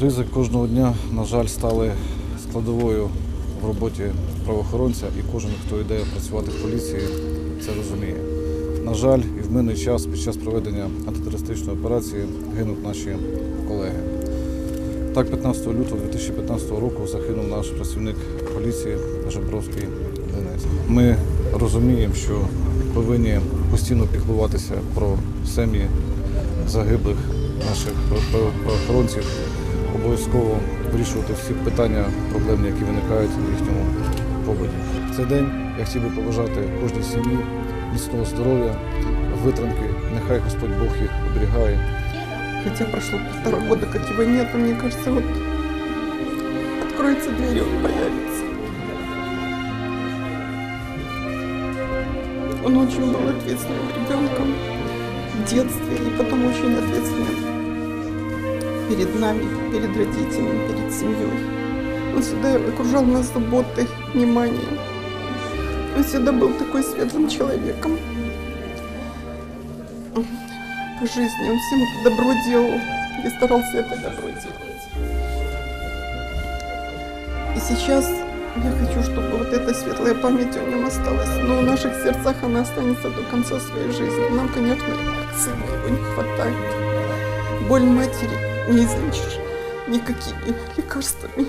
Ризик кожного дня, на жаль, стали складовою в роботі правоохоронця, і кожен, хто йде працювати в поліції, це розуміє. На жаль, і в минулий час під час проведення антитерористичної операції гинуть наші колеги. Так, 15 лютого 2015 року загинув наш працівник поліції Жебровський Денис. Ми розуміємо, що повинні постійно піклуватися про сім'ї загиблих наших право- правоохоронців, обов'язково вирішувати всі питання, проблемні, які виникають в їхньому побуті. В цей день я хотів би побажати кожній сім'ї міцного здоров'я, витримки. Нехай Господь Бог їх оберігає. Хотя прошло полтора года, как его нет, но мне кажется, вот откроется дверь, и он появится. Он очень был ответственным ребенком в детстве и потом очень ответственным перед нами, перед родителями, перед семьей. Он всегда окружал нас заботой, вниманием. Он всегда был такой светлым человеком по жизни. Он всем добро делал и старался это добро делать. И сейчас я хочу, чтобы вот эта светлая память о нем осталась. Но в наших сердцах она останется до конца своей жизни. Нам, конечно, сына его не хватает. Боль матери не излечишь никакими лекарствами.